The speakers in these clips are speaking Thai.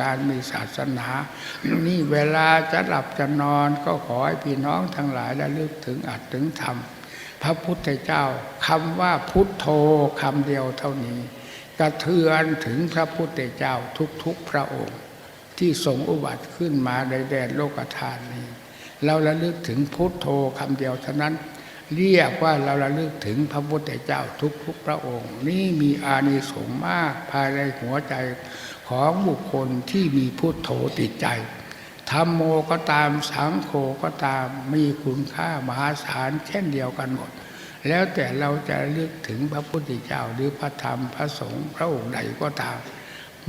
การมีศาสนา นี่เวลาจะหลับจะนอนก็ขอให้พี่น้องทั้งหลายระลึกถึงอัดถึงธรรม พระพุทธเจ้าคำว่าพุทโธคำเดียวเท่านี้กระเทือนถึงพระพุทธเจ้าทุกๆพระองค์ ที่ทรงอุบัติขึ้นมาในแดนโลกธาตุนี้ เราระลึกถึงพุทโธคำเดียวเท่านั้นเรียกว่าเราระลึกถึงพระพุทธเจ้าทุกๆพระองค์ นี่มีอานิสงส์มากภายในหัวใจ ของบุคคลที่มีพุทโธติดใจธรรมโมก็ตามสังโฆก็ตามมีคุณค่ามหาศาลเช่นเดียวกันหมด แล้วแต่เราจะระลึกถึงพระพุทธเจ้าหรือพระธรรมพระสงฆ์พระองค์ใดก็ตาม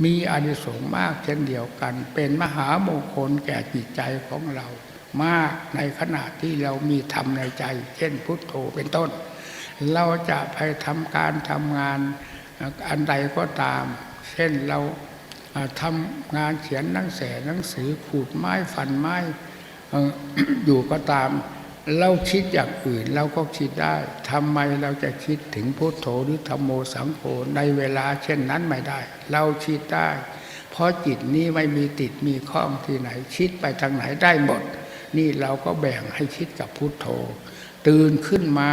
มีอานิสงส์มากเช่นเดียวกัน เป็นมหามงคลแก่จิตใจของเรา มากในขณะที่เรามีธรรมในใจ เช่นพุทโธเป็นต้น เราจะไปทำการทำงานอันใดก็ตาม เช่นเรา ทำงานเขียนหนังสือหนังสือขูดไม้ฟันไม้เอ่ออยู่ก็ตาม เราคิดอย่างอื่นเราก็คิดได้ทำไมเราจะคิดถึงพุทโธหรือธรรมโมสังโฆในเวลาเช่นนั้นไม่ได้ เราคิดได้ เพราะจิตนี้ไม่มีติดมีข้องที่ไหน คิดไปทางไหนได้หมด นี่เราก็แบ่งให้คิดกับพุทโธ ตื่นขึ้นมา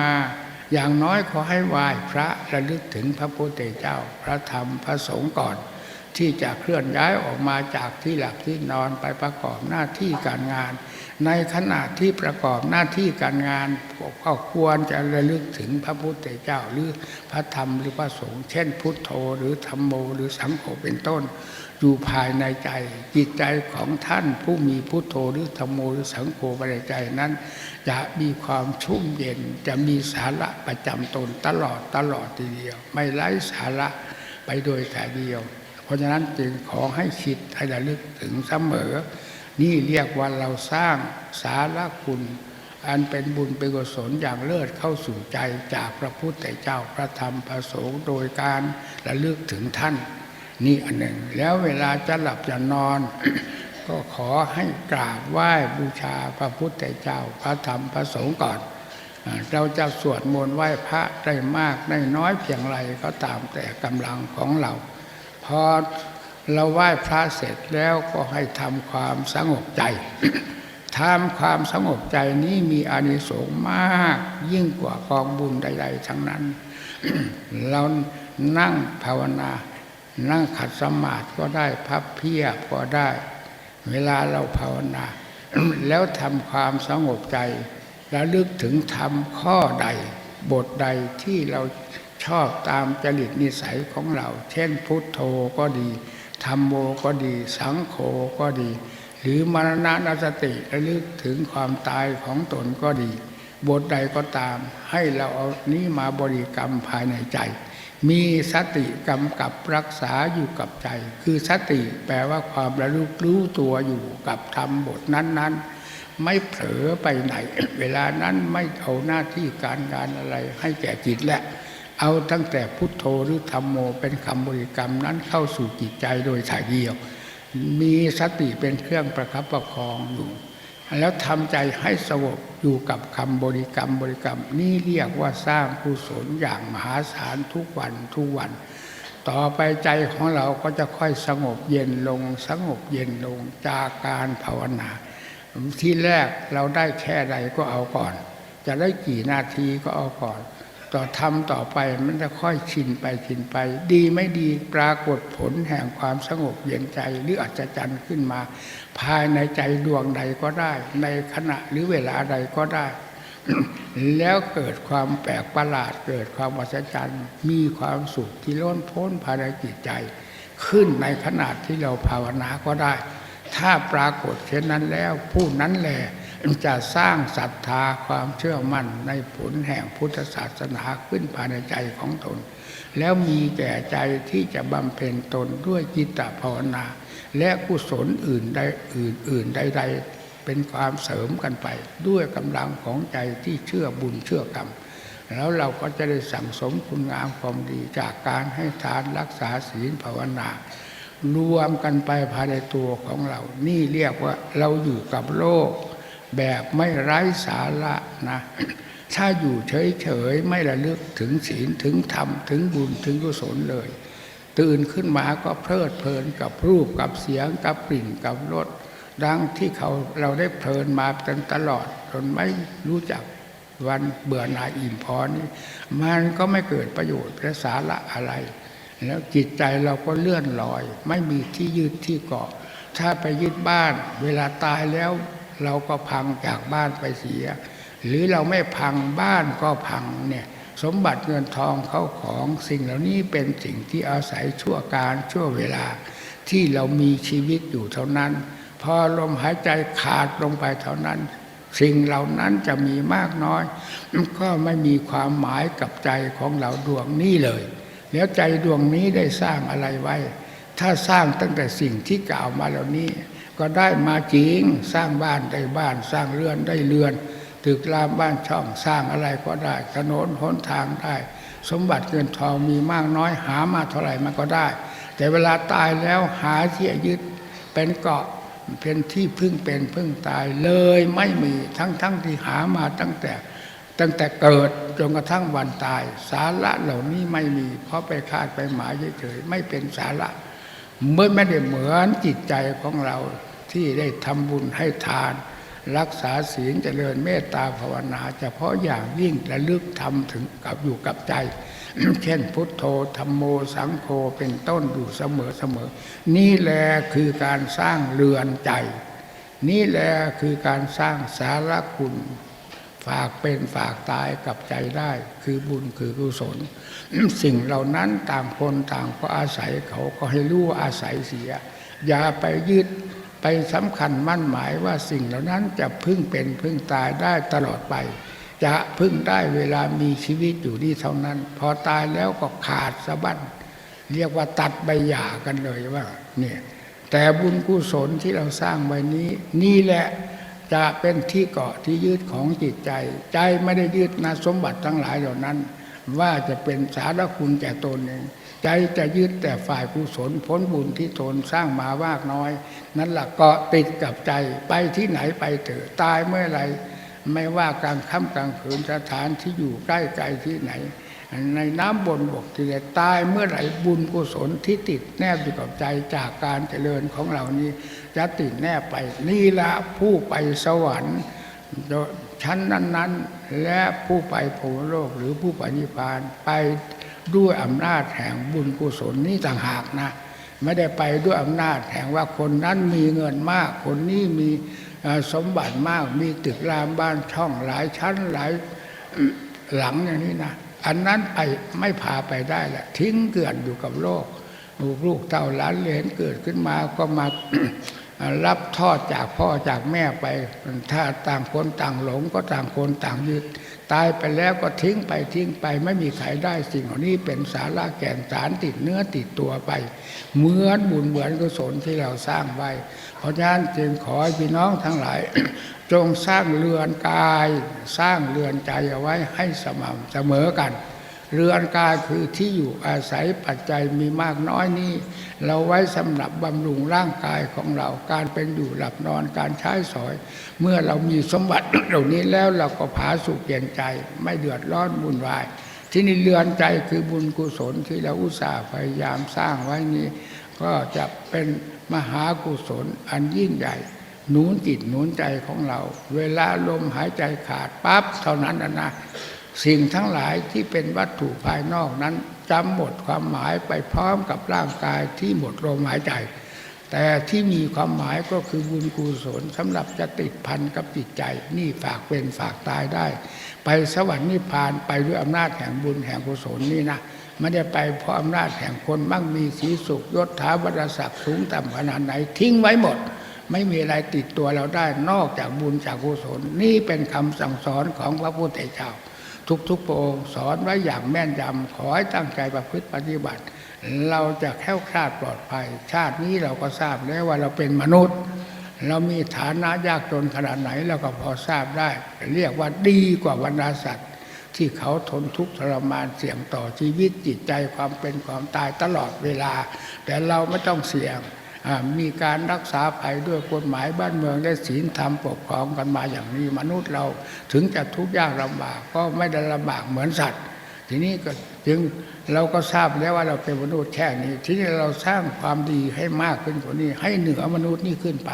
อย่างน้อยขอให้ไหว้พระระลึกถึงพระพุทธเจ้า พระธรรมพระสงฆ์ก่อน ที่จะเคลื่อนย้ายออกมาจากที่หลับที่นอนไปประกอบหน้าที่การงาน ในขณะที่ประกอบหน้าที่การงานก็ควรจะระลึกถึงพระพุทธเจ้าหรือพระธรรมหรือพระสงฆ์เช่น พุทโธหรือธรรมโมหรือสังโฆเป็นต้น อยู่ภายในใจจิตใจของท่านผู้มีพุทโธหรือธรรมโมหรือสังโฆภายในใจนั้น จะมีความชุ่มเย็นจะมีสาระประจำตนตลอดตลอดทีเดียว ไม่ไร้สาระไปโดยแต่เดียว เพราะฉะนั้นจึงขอให้คิดให้ระลึกถึงเสมอ นี่เรียกว่าเราสร้างสาระคุณ อันเป็นบุญเป็นกุศลอย่างเลิศเข้าสู่ใจจากพระพุทธเจ้าพระธรรมพระสงฆ์โดยการระลึกถึงท่าน นี่อันหนึ่ง แล้วเวลาจะหลับจะนอน ก็ขอให้กราบไหว้บูชาพระพุทธเจ้าพระธรรมพระสงฆ์ก่อนเราจะสวดมนต์ไหว้พระได้มากได้น้อยเพียงไรก็ตามแต่กำลังของเรา พอเราไหว้พระเสร็จแล้วก็ให้ทำความสงบใจทำความสงบใจนี้มีอานิสงส์มาก ยิ่งกว่ากองบุญใด ๆ ทั้งนั้น เรานั่งภาวนา นั่งขัดสมาธิก็ได้พับเพียบก็ได้ เวลาเราภาวนา แล้วทำความสงบใจระลึกถึงธรรมข้อใด บทใดที่เรา ชอบตามจริตนิสัยของเรา เช่นพุทโธก็ดีธรรมโมก็ดี สังโฆก็ดี หรือมรณะนสติระลึกถึงความตายของตนก็ดี บทใดก็ตาม ให้เราเอานี้มาบริกรรมภายในใจ มีสติกำกับรักษาอยู่กับใจ คือสติแปลว่าความระลึกรู้ตัวอยู่กับธรรมบทนั้น ๆไม่เผลอไปไหน เวลานั้นไม่เอาหน้าที่การงานอะไรให้แก่จิตและ เอาตั้งแต่พุทโธหรือธรรมโมเป็นคำบริกรรมนั้นเข้าสู่จิตใจโดยถ่ายเดียว มีสติเป็นเครื่องประคับประคองอยู่แล้วทำใจให้สงบอยู่กับคำบริกรรมบริกรรม นี่เรียกว่าสร้างกุศลอย่างมหาศาลทุกวันทุกวัน ต่อไปใจของเราก็จะค่อยสงบเย็นลง สงบเย็นลงจากการภาวนา ที่แรกเราได้แค่ใดก็เอาก่อน จะได้กี่นาทีก็เอาก่อน ต่อทำต่อไปมันจะค่อยชินไปชินไป ดีไม่ดีปรากฏผลแห่งความสงบเย็นใจหรืออัศจรรย์ขึ้นมา ภายในใจดวงใดก็ได้ ในขณะหรือเวลาใดก็ได้ แล้วเกิดความแปลกประหลาดเกิดความอัศจรรย์มีความสุขที่ล้นพ้นภายในจิตใจ ขึ้นในขณะที่เราภาวนาก็ได้ ถ้าปรากฏเช่นนั้นแล้วผู้นั้นแหละ จะสร้างศรัทธาความเชื่อมั่นในผลแห่งพุทธศาสนาขึ้นภายในใจของตน แล้วมีแก่ใจที่จะบำเพ็ญตนด้วยจิตตภาวนา และกุศลอื่นใดอื่นอื่นใดๆ เป็นความเสริมกันไป ด้วยกำลังของใจที่เชื่อบุญเชื่อกรรมแล้วเราก็จะได้สั่งสมคุณงามความดีจากการให้ทานรักษาศีลภาวนารวมกันไปภายในตัวของเรา นี่เรียกว่าเราอยู่กับโลก แบบไม่ไร้สาระนะถ้าอยู่เฉยๆไม่ระลึกถึงศีลถึงธรรม ถึงบุญถึงกุศลเลย ตื่นขึ้นมาก็เพลิดเพลินกับรูปกับเสียงกับกลิ่นกับรสดังที่เขาเราได้เพลินมาจนตลอดจนไม่รู้จักวันเบื่อหน่ายอิ่มพอนี้มันก็ไม่เกิดประโยชน์และสาระอะไร แล้วจิตใจเราก็เลื่อนลอย ไม่มีที่ยึดที่เกาะ ถ้าไปยึดบ้าน เวลาตายแล้ว เราก็พังจากบ้านไปเสีย หรือเราไม่พังบ้านก็พังเนี่ยสมบัติเงินทองเข้าของสิ่งเหล่านี้เป็นสิ่งที่อาศัยชั่วการชั่วเวลา ที่เรามีชีวิตอยู่เท่านั้น พอลมหายใจขาดลงไปเท่านั้น สิ่งเหล่านั้นจะมีมากน้อย ก็ไม่มีความหมายกับใจของเราดวงนี้เลย แล้วใจดวงนี้ได้สร้างอะไรไว้ ถ้าสร้างตั้งแต่สิ่งที่กล่าวมาเหล่านี้ ก็ได้มาจริงสร้างบ้านได้บ้าน สร้างเรือนได้เรือนตึกรามบ้านช่องสร้างอะไรก็ได้ถนนหนทางได้ สมบัติเงินทองมีมากน้อยหามาเท่าไหร่มันก็ได้ แต่เวลาตายแล้วหาที่ยึดเป็นเกาะเป็นที่พึ่งเป็นพึ่งตายเลยไม่มีทั้งทั้งที่หามาตั้งแต่ตั้งแต่เกิดจนกระทั่งวันตาย สาระเหล่านี้ไม่มี เพราะไปคาดไปหมายเฉยๆไม่เป็นสาระเมื่อไม่ได้เหมือนจิตใจของเรา ที่ได้ทำบุญให้ทาน รักษาศีลเจริญเมตตาภาวนา เฉพาะอย่างยิ่งระลึกทำถึงกับอยู่กับใจ เช่นพุทโธธรรมโมสังโฆเป็นต้นอยู่เสมอเสมอ นี่แหละคือการสร้างเรือนใจ นี่แหละคือการสร้างสารคุณฝากเป็นฝากตายกับใจได้ คือบุญคือกุศล สิ่งเหล่านั้นต่างคนต่างก็อาศัยเขาก็ให้รู้อาศัยเสีย อย่าไปยึด ไปสำคัญมั่นหมายว่าสิ่งเหล่านั้นจะพึ่งเป็นพึ่งตายได้ตลอดไป จะพึ่งได้เวลามีชีวิตอยู่นี่เท่านั้น พอตายแล้วก็ขาดสะบั้นเรียกว่าตัดใบหย่ากันเลยว่าเนี่ยแต่บุญกุศลที่เราสร้างไว้นี้ นี่แหละจะเป็นที่เกาะที่ยึดของจิตใจ ใจไม่ได้ยึดนะสมบัติทั้งหลายเหล่านั้น ว่าจะเป็นสารคุณแก่ตนเอง ใจจะยึดแต่ฝ่ายกุศลผลบุญที่ตนสร้างมามากน้อย นั่นแหละเกาะติดกับใจไปที่ไหนไปเถอะตายเมื่อไรไม่ว่ากลางค่ำกลางคืนสถานที่อยู่ใกล้ไกลที่ไหน ในน้ำบนบกที่ใดตายเมื่อไหร่บุญกุศลที่ติดแนบอยู่กับใจจากการเจริญของเรานี้ จะติดแนบไปนี่ละผู้ไปสวรรค์ชั้นนั้น ๆ และผู้ไปโพโลกหรือผู้ไปนิพพานไป ด้วยอำนาจแห่งบุญกุศลนี้ต่างหากนะ ไม่ได้ไปด้วยอำนาจแห่งว่าคนนั้นมีเงินมาก คนนี้มีสมบัติมาก มีตึกรามบ้านช่องหลายชั้นหลายหลังอย่างนี้นะอันนั้นไปไม่พาไปได้แหละทิ้งเกลื่อนอยู่กับโลกลูกลูกเต้าหลานเหลนเกิดขึ้นมาก็มารับทอดจากพ่อจากแม่ไปถ้าต่างคนต่างหลงก็ต่างคนต่างยึด ตายไปแล้วก็ทิ้งไปทิ้งไปไม่มีใครได้สิ่งเหล่านี้เป็นสาระแก่นสารติดเนื้อติดตัวไป เหมือนบุญเหมือนกุศลที่เราสร้างไว้ เพราะฉะนั้นจึงขอให้พี่น้องทั้งหลาย จงสร้างเรือนกาย สร้างเรือนใจเอาไว้ให้สม่ำเสมอกัน เรือนกายคือที่อยู่อาศัยปัจจัยมีมากน้อยนี้เราไว้สำหรับบำรุงร่างกายของเราการเป็นอยู่หลับนอนการใช้สอย เมื่อเรามีสมบัติเหล่านี้แล้วเราก็ผาสุขเย็นใจ ไม่เดือดร้อนบุญวาย ที่นี่เรือนใจคือบุญกุศลที่เราอุตส่าห์พยายามสร้างไว้นี้ก็จะเป็นมหากุศลอันยิ่งใหญ่หนุนจิตหนุนใจของเรา เวลาลมหายใจขาดปั๊บเท่านั้นนะนะ สิ่งทั้งหลายที่เป็นวัตถุภายนอกนั้นจำหมดความหมายไปพร้อมกับร่างกายที่หมดลมหายใจ แต่ที่มีความหมายก็คือบุญกุศลสำหรับจะติดพันกับจิตใจ นี่ฝากเป็นฝากตายได้ ไปสวรรค์นิพพานไปด้วยอำนาจแห่งบุญแห่งกุศลนี่นะไม่ได้ไปเพราะอำนาจแห่งคนมั่งมีสีสุขยศถาบรรดาศักดิ์สูงต่ำขนาดไหนทิ้งไว้หมด ไม่มีอะไรติดตัวเราได้นอกจากบุญจากกุศลนี่เป็นคำสั่งสอนของพระพุทธเจ้า ทุกๆพระองค์สอนไว้อย่างแม่นยำขอให้ตั้งใจประพฤติปฏิบัติ เราจะแค้วคลาดปลอดภัย ชาตินี้เราก็ทราบแล้วว่าเราเป็นมนุษย์ เรามีฐานะยากจนขนาดไหนเราก็พอทราบได้ เรียกว่าดีกว่าบรรดาสัตว์ ที่เขาทนทุกข์ทรมานเสี่ยงต่อชีวิตจิตใจความเป็นความตายตลอดเวลา แต่เราไม่ต้องเสี่ยง มีการรักษาภัยด้วยกฎหมายบ้านเมืองได้ศีลธรรมปกครองกันมาอย่างนี้ มนุษย์เราถึงจะทุกข์ยากลำบากก็ไม่ได้ลำบากเหมือนสัตว์ ทีนี้ก็จึงเราก็ทราบแล้วว่าเราเป็นมนุษย์แค่นี้ ทีนี้เราสร้างความดีให้มากขึ้นกว่านี้ ให้เหนือมนุษย์นี่ขึ้นไป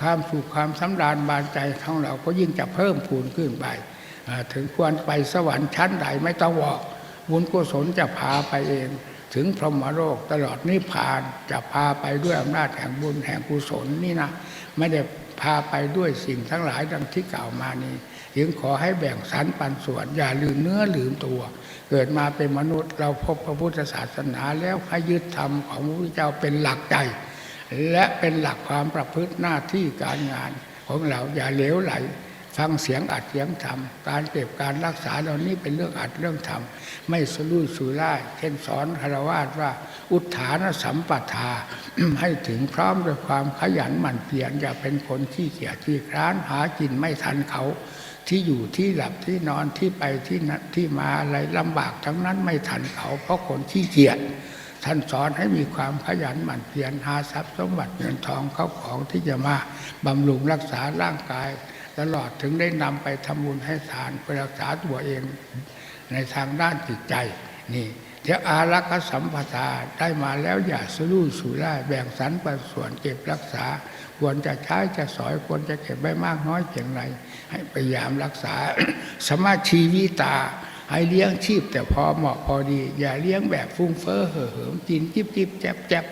ความสุขความสำราญบานใจของเราก็ยิ่งจะเพิ่มพูนขึ้นไป ถึงควรไปสวรรค์ชั้นใดไม่ต้องบอกบุญกุศลจะพาไปเอง ถึงพรหมโลกตลอดนิพพานจะพาไปด้วยอำนาจแห่งบุญแห่งกุศลนี่นะไม่ได้พาไปด้วยสิ่งทั้งหลายดังที่กล่าวมานี้จึงขอให้แบ่งสรรปันส่วน อย่าลืมเนื้อลืมตัว เกิดมาเป็นมนุษย์ เราพบพระพุทธศาสนาแล้วให้ยึดธรรมของพระพุทธเจ้าเป็นหลักใจ และเป็นหลักความประพฤติหน้าที่การงานของเราอย่าเลวไหล ฟังเสียงอัดเสียงธรรมการเก็บการรักษาเหล่านี้เป็นเรื่องอัดเรื่องธรรมไม่สลุยสุร่ายเช่นสอนคารวาสว่า อุทธานสัมปทา ให้ถึงพร้อมด้วยความขยันหมั่นเพียรอย่าเป็นคนที่เกียจที่คร้านหากินไม่ทันเขา ที่อยู่ที่หลับที่นอนที่ไปที่นัดที่มาอะไรลำบากทั้งนั้นไม่ทันเขาเพราะคนที่เกียจท่านสอนให้มีความขยันหมั่นเพียรหาทรัพย์สมบัติเงินทองเข้าของที่จะมาบำรุงรักษาร่างกาย ตลอดถึงได้นำไปทำบุญให้ทานไปรักษาตัวเองในทางด้านจิตใจนี่เดี๋ยวอารักษสัมปทาได้มาแล้วอย่าสลุ่ยสู่ไล่แบ่งสรรปันส่วนเก็บรักษา ควรจะใช้จะสอยควรจะเก็บไว้มากน้อยเพียงไรให้พยายามรักษา สมาชีวิตา ให้เลี้ยงชีพแต่พอเหมาะพอดี อย่าเลี้ยงแบบฟุ้งเฟ้อเห่อเหิมกินจิบจิบแจบแจบ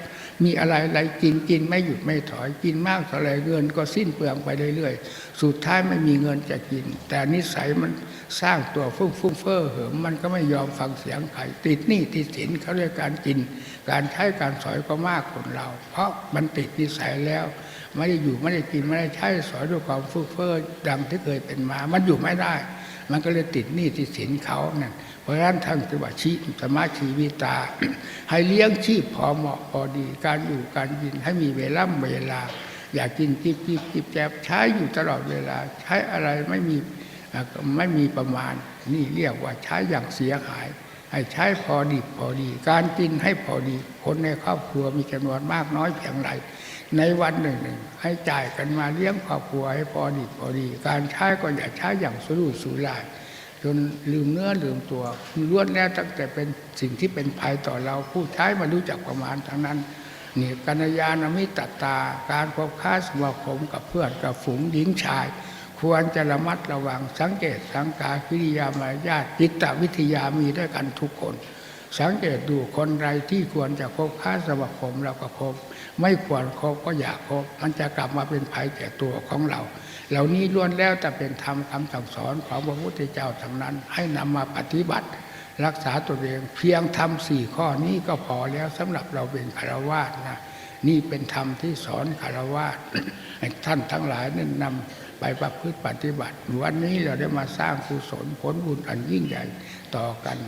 มีอะไรอะไรกินกินไม่หยุดไม่ถอยกินมากเท่าไรเงินก็สิ้นเปลืองไปเรื่อยๆ สุดท้ายไม่มีเงินจะกิน แต่นิสัยมันสร้างตัวฟุ้งฟุ้งเฟ้อเหิมมันก็ไม่ยอมฟังเสียงใครติดหนี้ติดสินเขาเรียกการกิน การใช้การสอยก็มากคนเรา เพราะมันติดนิสัยแล้วไม่ได้อยู่ไม่ได้กินไม่ได้ใช้สอยด้วยความฟุ้งเฟ้อดังที่เคยเป็นมา มันอยู่ไม่ได้ มันก็เลยติดหนี้ติดสินเขานั่น เพราะฉะนั้นท่านจะว่าชีสมาชีวิตา ให้เลี้ยงชีพพอเหมาะพอดี การอยู่การกินให้มีเวลาเวลา อยากกินจิบจิบจิบแจบใช้อยู่ตลอดเวลา ใช้อะไรไม่มีไม่มีประมาณ นี่เรียกว่าใช้อย่างเสียหาย ให้ใช้พอดีพอดี การกินให้พอดีคนในครอบครัวมีจำนวนมากน้อยเพียงไรในวันหนึ่งหนึ่งให้จ่ายกันมาเลี้ยงครอบครัวให้พอดีพอดี การใช้ก็อย่าใช้อย่างสุรุ่ยสุร่าย จนลืมเนื้อลืมตัวล้วนแล้วตั้งแต่เป็นสิ่งที่เป็นภัยต่อเราผู้ใช้มารู้จักประมาณทั้งนั้นนี่กัญญาณมิตรตา การคบค้าสมาคมกับเพื่อนกับฝูงหญิงชาย ควรจะระมัดระวังสังเกตสังกากิริยามารยาทจิตวิทยามีด้วยกันทุกคน สังเกตดูคนใดที่ควรจะคบค้าสมาคมเราก็คบ ไม่ควรคบก็อย่าคบมันจะกลับมาเป็นภัยแก่ตัวของเรา เหล่านี้ล้วนแล้วแต่เป็นธรรมคำสั่งสอนของพระพุทธเจ้าทั้งนั้น ให้นำมาปฏิบัติ รักษาตัวเองเพียงทำสี่ข้อนี้ก็พอแล้วสำหรับเราเป็นคารวาสนะนี่เป็นธรรมที่สอนคารวาสท่านทั้งหลายนั้นนำไปประพฤติปฏิบัติ วันนี้เราได้มาสร้างกุศลผลบุญอันยิ่งใหญ่ต่อกัน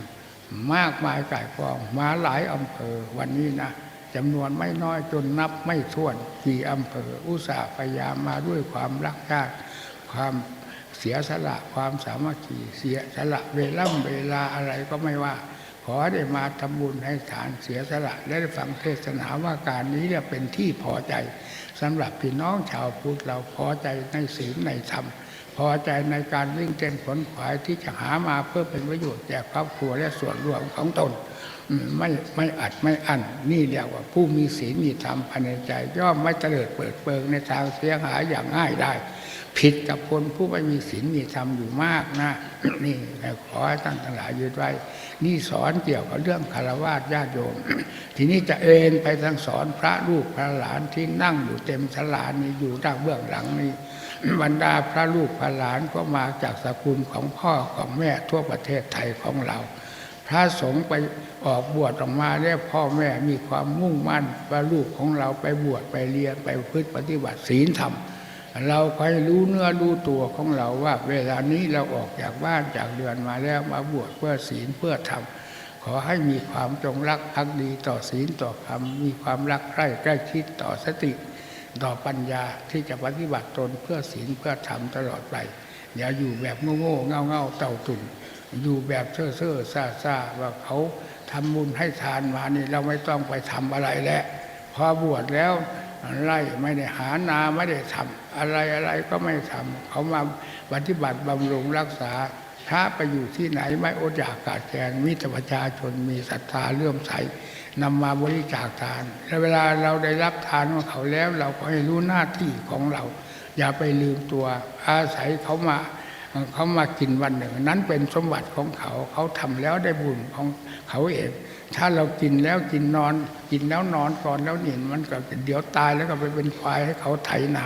มากมายกายกองมาหลายอำเภอวันนี้นะ จำนวนไม่น้อยจนนับไม่ถ้วนกี่อำเภอ อุตสาห์พยายามมาด้วยความรักชาติความเสียสละความสามัคคีเสียสละเวล่ำเวลาอะไรก็ไม่ว่า ขอได้มาทำบุญให้ฐานเสียสละและได้ฟังเทศนาว่าการนี้เนี่ยเป็นที่พอใจสำหรับพี่น้องชาวพุทธเราพอใจในศีลในธรรมพอใจในการวิ่งเต้นขนขวายที่จะหามาเพื่อเป็นประโยชน์แก่ครอบครัวและส่วนรวมของตน ไม่ไม่อัดไม่อั้นนี่เรียกว่าผู้มีศีลมีธรรมภายในใจ ย่อมไม่เตลิดเปิดเปิงในทางเสียหายอย่างง่ายได้ ผิดกับคนผู้ไม่มีศีลมีธรรมอยู่มากนะ นี่ขอให้ท่านทั้งหลายยึดไว้ นี่สอนเกี่ยวกับเรื่องคารวะญาติโยม ทีนี้จะเอ็นไปทางสอนพระลูกพระหลานที่นั่งอยู่เต็มศาลานี้อยู่ด้านเบื้องหลังนี้บรรดาพระลูกพระหลานก็มาจากสกุลของพ่อของแม่ทั่วประเทศไทยของเรา พระสงฆ์ไป ออกบวชออกมาแล้วพ่อแม่มีความมุ่งมั่นว่าลูกของเราไปบวชไปเรียนไปพฤติปฏิบัติศีลธรรม เราคอยรู้เนื้อรู้ตัวของเราว่า เวลานี้เราออกจากบ้านจากเรือนมาแล้วมาบวชเพื่อศีลเพื่อธรรมขอให้มีความจงรักภักดีต่อศีลต่อธรรมมีความรักใคร่ใกล้ชิดต่อสติ ต่อปัญญาที่จะปฏิบัติตนเพื่อศีลเพื่อธรรมตลอดไปอย่าอยู่แบบโง่ๆเง่าๆเต่าตุ่นอยู่แบบเซ่อเซ่อซาซาว่าเขา ทำบุญให้ทานมานี่เราไม่ต้องไปทำอะไรแล้วพอบวชแล้วไล่ไม่ได้หานาไม่ได้ทำอะไรอะไรก็ไม่ทำเขามาปฏิบัติบำรุงรักษาพระไปอยู่ที่ไหนไม่อดอยากขาดแคลนมีแต่ประชาชนมีศรัทธาเลื่อมใสนำมาบริจาคทานและเวลาเราได้รับทานของเขาแล้ว เราก็ให้รู้หน้าที่ของเรา อย่าไปลืมตัวอาศัยเขามา เขามากินวันหนึ่ง นั้นเป็นสมบัติของเขาเขาทำแล้วได้บุญของเขาเองถ้าเรากินแล้วกินนอน กินแล้วนอนก่อนแล้วนี่มันก็เดี๋ยวตายแล้วก็ไปเป็นควายให้เขาไถนา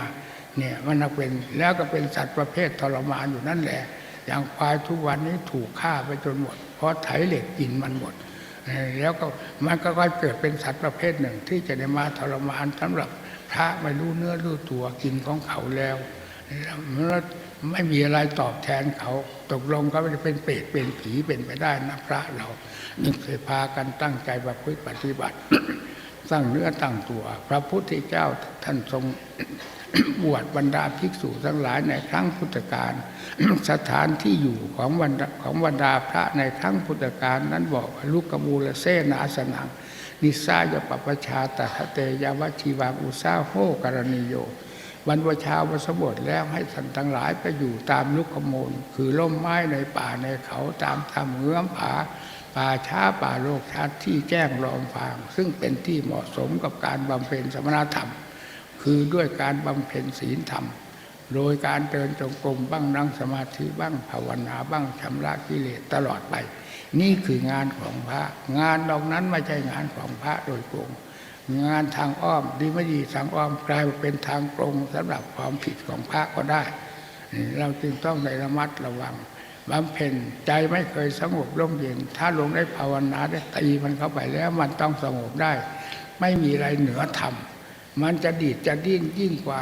เนี่ยมันเป็นแล้วก็เป็นสัตว์ประเภททรมานอยู่นั่นแหละ อย่างควายทุกวันนี้ถูกฆ่าไปจนหมด เพราะไถเหล็กกินมันหมด แล้วก็มันก็ค่อยเกิดเป็นสัตว์ประเภทหนึ่งที่จะได้มาทรมานสำหรับพระไม่รู้เนื้อรู้ตัวกินของเขาแล้วแล้ว ไม่มีอะไรตอบแทนเขาตกลงก็ไม่ได้เป็นเปรตเป็นผีเป็นไปได้นะพระเรานึกเคยพากันตั้งใจประพฤติปฏิบัติสร้างเนื้อตั้งตัว พระพุทธเจ้าท่านทรงบวชบรรดาภิกษุทั้งหลายในครั้งพุทธกาลสถานที่อยู่ของบรรดาของบรรดาพระในครั้งพุทธกาลนั้นบอกลูกกมูลเสนาสนังนิสายปปชาตะเตยาวชีวาอุสาโหกรณีโย บรรพชาวสบทแล้วให้ท่านทั้งหลายไปอยู่ตามลุกขมูล คือร่มไม้ในป่าในเขาตามทำเงื้อมผาป่าช้าป่าโลกชัดที่แจ้งรอมฟาง ซึ่งเป็นที่เหมาะสมกับการบำเพ็ญสมณธรรม คือด้วยการบำเพ็ญศีลธรรม โดยการเดินจงกรมบ้างนั่งสมาธิบ้างภาวนาบ้างชำระกิเลสตลอดไป นี่คืองานของพระ งานนอกนั้นไม่ใช่งานของพระโดยตรง งานทางอ้อมดีไม่ดีทางอ้อมกลายมาเป็นทางตรงสำหรับความผิดของพระก็ได้ เราจึงต้องในระมัดระวังบำเพ็ญใจไม่เคยสงบร่มเย็น ถ้าลงได้ภาวนาได้ตีมันเข้าไปแล้วมันต้องสงบได้ ไม่มีอะไรเหนือธรรมมันจะดีดจะดิ้นยิ่งกว่า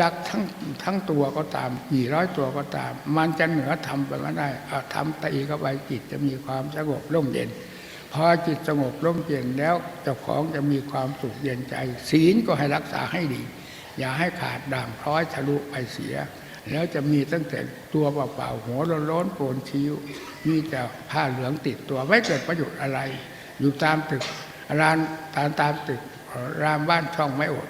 ยักษ์ทั้งทั้งตัวก็ตามกี่ร้อยตัวก็ตาม มันจะเหนือธรรมไปไม่ได้ทำตีเข้าไปจิตจะมีความสงบร่มเย็น พอจิตสงบร่มเย็นแล้วเจ้าของจะมีความสุขเย็นใจ ศีลก็ให้รักษาให้ดี อย่าให้ขาดด่างพร้อยทะลุไปเสีย แล้วจะมีตั้งแต่ตัวเปล่าๆหัวโล้นๆโกนคิ้ว มีแต่ผ้าเหลืองติดตัวไม่เกิดประโยชน์อะไร อยู่ตามตึกร้านตามตามตึกรามบ้านช่องไม่อด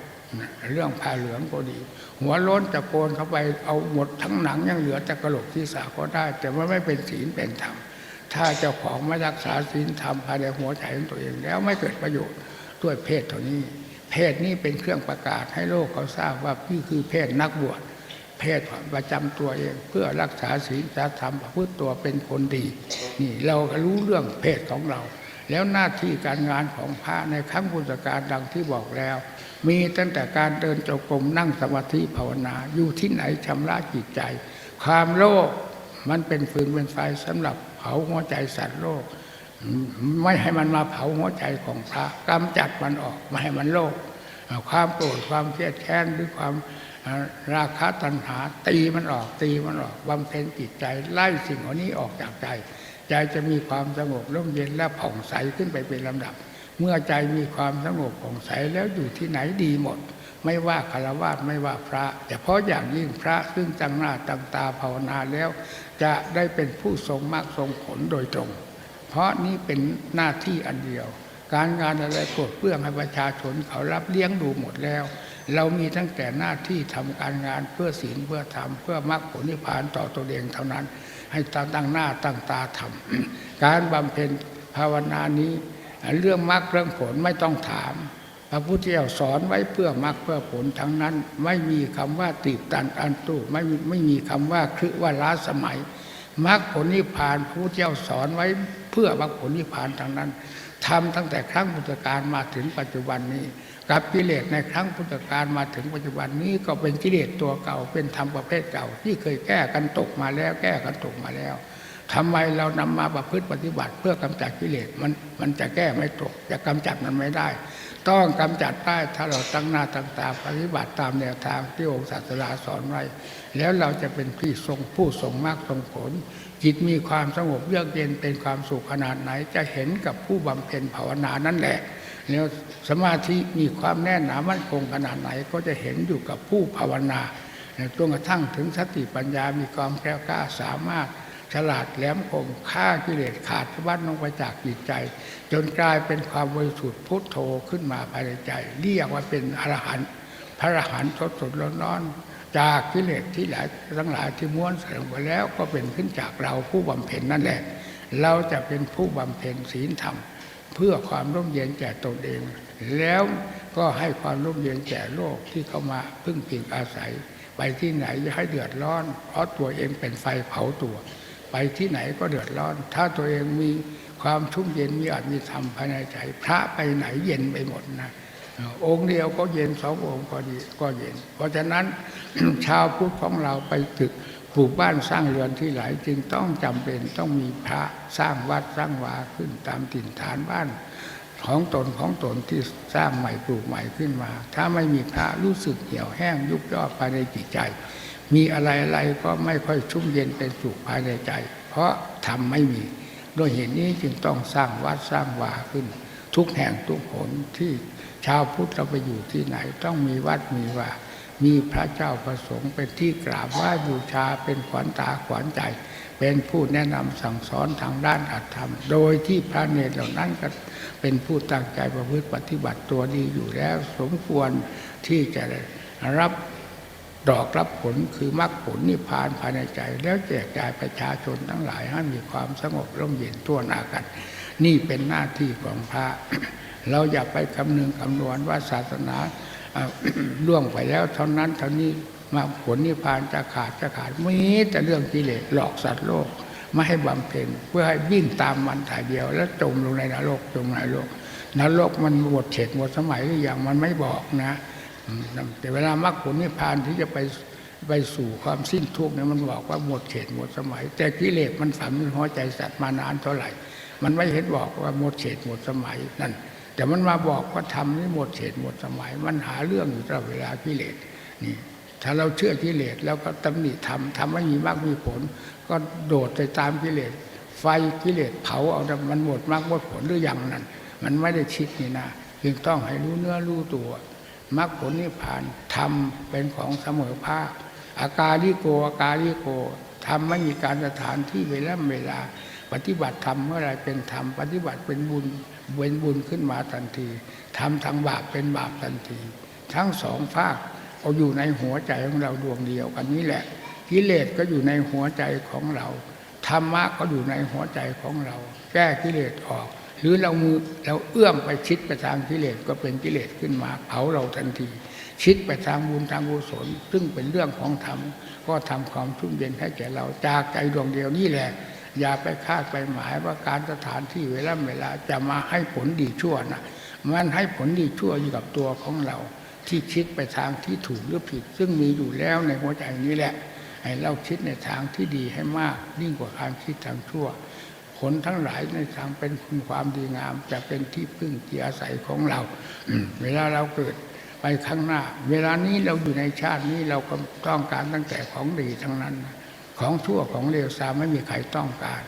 เรื่องผ้าเหลืองก็ดี หัวล้นตะโกนเข้าไปเอาหมดทั้งหนังยังเหลือแต่กระโหลกที่สาก็ได้ แต่ว่าไม่เป็นศีลเป็นธรรม ถ้าเจ้าของไม่รักษาศีลธรรมภายในหัวใจของตัวเอง แล้วไม่เกิดประโยชน์ด้วยเพศเท่านี้ เพศนี้เป็นเครื่องประกาศให้โลกเขาทราบว่าพี่คือเพศนักบวชเพศประจำตัวเอง เพื่อรักษาศีลธรรมประพฤติตัวเป็นคนดี นี่เรารู้เรื่องเพศของเรา แล้วหน้าที่การงานของพระในครั้งพุทธกาลดังที่บอกแล้ว มีตั้งแต่การเดินจงกรมนั่งสมาธิภาวนาอยู่ที่ไหนชำระจิตใจ ความโลภมันเป็นฟืนเป็นไฟสำหรับ ผาหัวใจสัตว์โลก ไม่ให้มันมาเผาหัวใจของพระกำจัดมันออกไม่ให้มันโลภความโกรธความเครียดแค้นหรือความราคะตัณหาตีมันออกตีมันออกบำเพ็ญจิตใจไล่สิ่งเหล่านี้ออกจากใจ ใจจะมีความสงบร่มเย็นและผ่องใสขึ้นไปเป็นลำดับ เมื่อใจมีความสงบผ่องใสแล้วอยู่ที่ไหนดีหมด ไม่ว่าคารวะไม่ว่าพระแต่เพราะอย่างยิ่งพระซึ่งตั้งหน้าตั้งตาภาวนาแล้ว จะได้เป็นผู้ทรงมากทรงผลโดยตรง เพราะนี่เป็นหน้าที่อันเดียว การงานอะไรกดเพื่อให้ประชาชนเขารับเลี้ยงดูหมดแล้ว เรามีตั้งแต่หน้าที่ทำการงานเพื่อศีลเพื่อธรรมเพื่อมรรคผลนิพพานต่อตัวเองเท่านั้น ให้ตั้งหน้าตั้งตาทำการบำเพ็ญภาวนานี้เรื่องมรรคเรื่องผลไม่ต้องถาม ระพุทธเจ้าสอนไว้เพื่อมรรคเพื่อผลทั้งนั้น ไม่มีคำว่าตีบตันอันตู้ไม่ไม่มีคำว่าครึว่าล้าสมัยมรรคผลนิพพานพระพุทธเจ้าสอนไว้เพื่อมรรคผลนิพพานทั้งนั้นทำตั้งแต่ครั้งพุทธกาลมาถึงปัจจุบันนี้กับกิเลสในครั้งพุทธกาลมาถึงปัจจุบันนี้ก็เป็นกิเลสตัวเก่าเป็นธรรมประเภทเก่า ที่เคยแก้กันตกมาแล้ว แก้กันตกมาแล้วทำไมเรานำมาประพฤติปฏิบัติ เพื่อกำจัดกิเลสมันมันจะแก้ไม่ตกจะกำจัดมันไม่ได้ ต้องกำจัดได้ถ้าเราตั้งหน้าตั้งตาปฏิบัติตามแนวทางที่องค์ศาสดาสอนไว้ แล้วเราจะเป็นที่ทรงผู้ทรงมากทรงผล จิตมีความสงบเยือกเย็นเป็นความสุขขนาดไหน จะเห็นกับผู้บำเพ็ญภาวนานั่นแหละ แล้วสมาธิมีความแน่นหนามั่นคงขนาดไหนก็จะเห็นอยู่กับผู้ภาวนาจนกระทั่งถึงสติปัญญามีความแก้วกล้าสามารถ ฉลาดแหลมคมฆ่ากิเลสขาดสะบั้นลงไปจากจิตใจ จนกลายเป็นความบริสุทธิ์พุทโธขึ้นมาภายในใจ เรียกว่าเป็นอรหันต์พระอรหันต์สดสดร้อนร้อนๆจากกิเลสที่หลายทั้งหลายที่ม้วนเสริมไปแล้วก็เป็นขึ้นจากเราผู้บำเพ็ญนั่นแหละ เราจะเป็นผู้บำเพ็ญศีลธรรม เพื่อความร่มเย็นแก่ตนเอง แล้วก็ให้ความร่มเย็นแก่โลกที่เข้ามาพึ่งพิงอาศัย ไปที่ไหนอย่าให้เดือดร้อน เพราะตัวเองเป็นไฟเผาตัว ไปที่ไหนก็เดือดร้อน ถ้าตัวเองมีความชุ่มเย็นมีอาจมีธรรมภายในใจ พระไปไหนเย็นไปหมดนะองค์เดียวก็เย็นสององค์ก็ดีก็เย็น เพราะฉะนั้นชาวพุทธของเราไปตึกปลูกบ้านสร้างเรือนที่หลายจึงต้องจำเป็นต้องมีพระสร้างวัดสร้างวาขึ้นตามถิ่นฐานบ้าน ของตนของตนที่สร้างใหม่ปลูกใหม่ขึ้นมา ถ้าไม่มีพระรู้สึกเหี่ยวแห้งยุบย่อภายในจิตใจ มีอะไรอะไรก็ไม่ค่อยชุ่มเย็นเป็นสุขภายในใจ เพราะทำไม่มีด้วยเหตุนี้จึงต้องสร้างวัดสร้างวาขึ้น ทุกแห่งทุกหนที่ชาวพุทธเราไปอยู่ที่ไหน ต้องมีวัดมีวามีพระเจ้าประสงค์เป็นที่กราบไหว้บูชาเป็นขวัญตาขวัญใจ เป็นผู้แนะนำสั่งสอนทางด้านอัตธรรม โดยที่พระเนตรเหล่านั้นก็เป็นผู้ตั้งใจประพฤติปฏิบัติตัวดีอยู่แล้ว สมควรที่จะรับ ดอกรับผลคือมรรคผลนิพพานภายในใจ แล้วแจกจ่ายประชาชนทั้งหลายให้มีความสงบร่มเย็นทั่วหน้ากัน นี่เป็นหน้าที่ของพระ เราอย่าไปคำนึงคำนวณว่าศาสนาล่วงไปแล้ว เท่านั้นเท่านี้มาผลนิพพานจะขาดจะขาดมีแต่เรื่องกิเลสหลอกสัตว์โลกไม่ให้บำเพ็ญเพื่อให้วิ่งตามมันถ่ายเดียว แล้วจมลงในนรกจมในนรกนรกมันหมดเฉดหมดสมัยหรือยังมันไม่บอกนะ แต่เวลามรรคผลนิพพานที่จะไปไปสู่ความสิ้นทุกข์เนี่ยมันบอกว่าหมดเขตหมดสมัย แต่กิเลสมันฝังในหัวใจสัตว์มานานเท่าไหร่ มันไม่เห็นบอกว่าหมดเขตหมดสมัยนั่นแต่มันมาบอกว่าทำนี่หมดเขตหมดสมัย มันหาเรื่องอยู่ตลอดเวลากิเลสนี่ถ้าเราเชื่อกิเลสแล้วก็ตำหนิทำทำไม่มีมรรคมีผล ก็โดดไปตามกิเลสไฟกิเลสเผาเอาแต่มันหมดมรรคหมดผลหรือยังนั่นมันไม่ได้คิดนี่นะจึงต้องให้รู้เนื้อรู้ตัว มรรคผลนิพพานธรรมเป็นของเสมอภาคอาการลิโกอาการลิโกธรรมไม่มีการสถานที่เวลาเวลา ปฏิบัติธรรมเมื่อไรเป็นธรรมปฏิบัติเป็นบุญเป็นบุญขึ้นมาทันทีทำทางบาปเป็นบาปทันที ทั้งสองภาคเอาอยู่ในหัวใจของเราดวงเดียวกันนี้แหละ กิเลสก็อยู่ในหัวใจของเราธรรมะก็อยู่ในหัวใจของเรา แก้กิเลสออก รือเรามือเราเอื้อมไปชิดไปทางกิเลสก็เป็นกิเลสขึ้นมาเผาเราทันทีชิดไปทางบุญทางกุศลซึ่งเป็นเรื่องของธรรมก็ทำความชุ่มเย็นให้แก่เราจากใจดวงเดียวนี่แหละ อย่าไปคาดไปหมายว่าการสถานที่เวลาเวลาจะมาให้ผลดีชั่วนะมันให้ผลดีชั่วอยู่กับตัวของเรา ที่คิดไปทางที่ถูกหรือผิด ซึ่งมีอยู่แล้วในหัวใจนี้แหละ ให้เราคิดในทางที่ดีให้มากยิ่งกว่าการคิดทางชั่ว ลทั้งหลายในทางเป็นคุณความดีงาม จะเป็นที่พึ่งที่อาศัยของเรา เวลาเราเกิดไปข้างหน้า เวลานี้เราอยู่ในชาตินี้เราก็ต้องการตั้งแต่ของดีทั้งนั้น ของชั่วของเลวซาไม่มีใครต้องการ